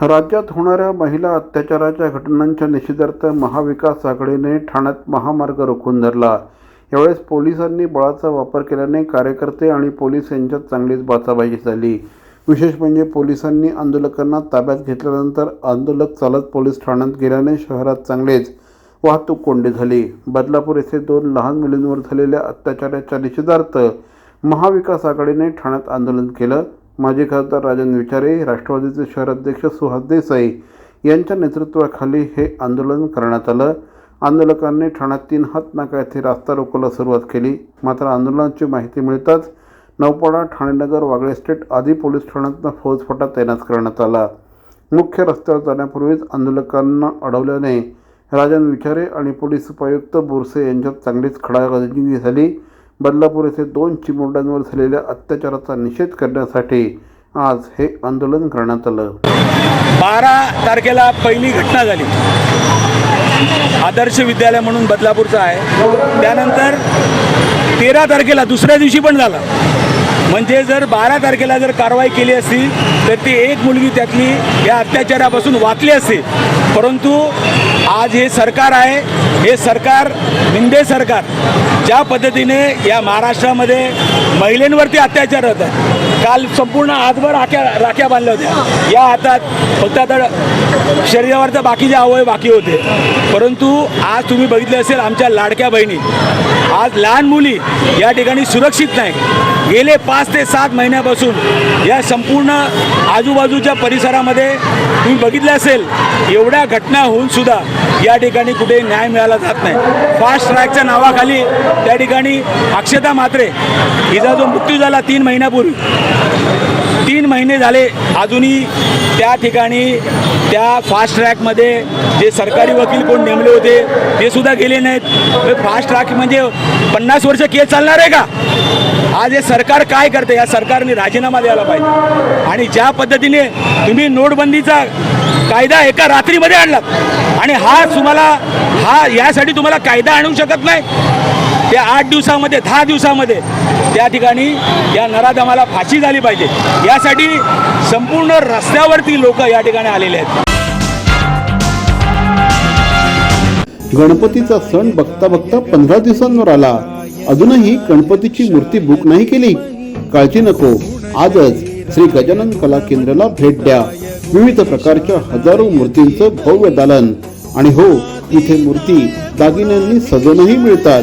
राज्यात होणाऱ्या महिला अत्याचाराच्या घटनांच्या निषेधार्थ महाविकास आघाडीने ठाण्यात महामार्ग रोखून धरला. यावेळेस पोलिसांनी बळाचा वापर केल्याने कार्यकर्ते आणि पोलीस यांच्यात चांगलीच बाचाबाजी झाली. विशेष म्हणजे पोलिसांनी आंदोलकांना ताब्यात घेतल्यानंतर आंदोलक चालत पोलीस ठाण्यात गेल्याने शहरात चांगलेच वाहतूक कोंडी झाली. बदलापूर येथे दोन लहान मुलींवर झालेल्या अत्याचाराच्या निषेधार्थ महाविकास आघाडीने ठाण्यात आंदोलन केलं. माजी खासदार राजन विचारे राष्ट्रवादीचे शहराध्यक्ष सुहास देसाई यांच्या नेतृत्वाखाली हे आंदोलन करण्यात आलं. आंदोलकांनी ठाण्यात तीन हात नाका येथे रास्ता रोकोला सुरुवात केली. मात्र आंदोलनाची माहिती मिळताच नौपाडा ठाणेनगर वागळे स्टेट आदी पोलीस ठाण्यातनं फौजफाटा तैनात करण्यात आला. मुख्य रस्त्यावर जाण्यापूर्वीच आंदोलकांना अडवल्याने राजन विचारे आणि पोलीस उपायुक्त बोरसे यांच्यात चांगलीच खडागंजी झाली. बदलापूर येथे दोन चिमुरड्यांवर झालेल्या अत्याचाराचा निषेध करण्यासाठी आज हे आंदोलन करण्यात आलं. बारा तारखेला पहिली घटना झाली. आदर्श विद्यालय म्हणून बदलापूरचं आहे. त्यानंतर तेरा तारखेला दुसऱ्या दिवशी पण झाला. म्हणजे जर बारा तारखेला जर कारवाई केली असती तर ती एक मुलगी त्यातली या अत्याचारापासून वाचली असती. परंतु आज हे सरकार आहे हे सरकार निंदे सरकार ज्या पद्धतीने या महाराष्ट्रामध्ये महिलांवरती अत्याचार होत आहे काल संपूर्ण आजभर राख्या राख्या बांधल्या होत्या. या हातात फक्त आता शरीरावरचं बाकीचे अवयव बाकी होते. परंतु आज तुम्ही बघितले असेल आमच्या लाडक्या बहिणी. आज लहान मुली या ठिकाणी सुरक्षित नाही गेले पाच ते सात महिन्यापासून या संपूर्ण आजूबाजूच्या परिसरामध्ये तुम्ही बघितलं असेल एवढ्या घटना होऊन सुद्धा या ठिकाणी कुठे न्याय मिळाला जात नाही. फास्ट ट्रॅकच्या नावाखाली त्या ठिकाणी अक्षता मात्रे हिचा जो मृत्यू झाला तीन महिन्यापूर्वी तीन महिने झाले अजूनही त्या ठिकाणी त्या फास्ट ट्रॅकमध्ये जे सरकारी वकील कोण नेमले होते ते सुद्धा गेले नाहीत. फास्ट ट्रॅक म्हणजे पन्नास वर्ष केस चालणार आहे का? आज हे सरकार काय करते? या सरकारने राजीनामा द्यायला पाहिजे. आणि ज्या पद्धतीने तुम्ही नोटबंदीचा कायदा एका रात्रीमध्ये आणलात आणि हा तुम्हाला हा यासाठी तुम्हाला कायदा आणू शकत नाही. त्या आठ दिवसामध्ये दहा दिवसामध्ये त्या ठिकाणी या नराधमाला फाशी झाली पाहिजे. यासाठी संपूर्ण रस्त्यावरती लोक या ठिकाणी आलेले आहेत. गणपतीचा सण बघता बघता पंधरा दिवसांवर आला. अजूनही गणपतीची मूर्ती बुक नाही केली. काळजी नको. आजच श्री गजानन कला केंद्राला भेट द्या. विविध प्रकारच्या हजारो मूर्तींचं भव्य दालन. आणि हो इथे मूर्ती दागिन्यांनी सजवूनही मिळतात.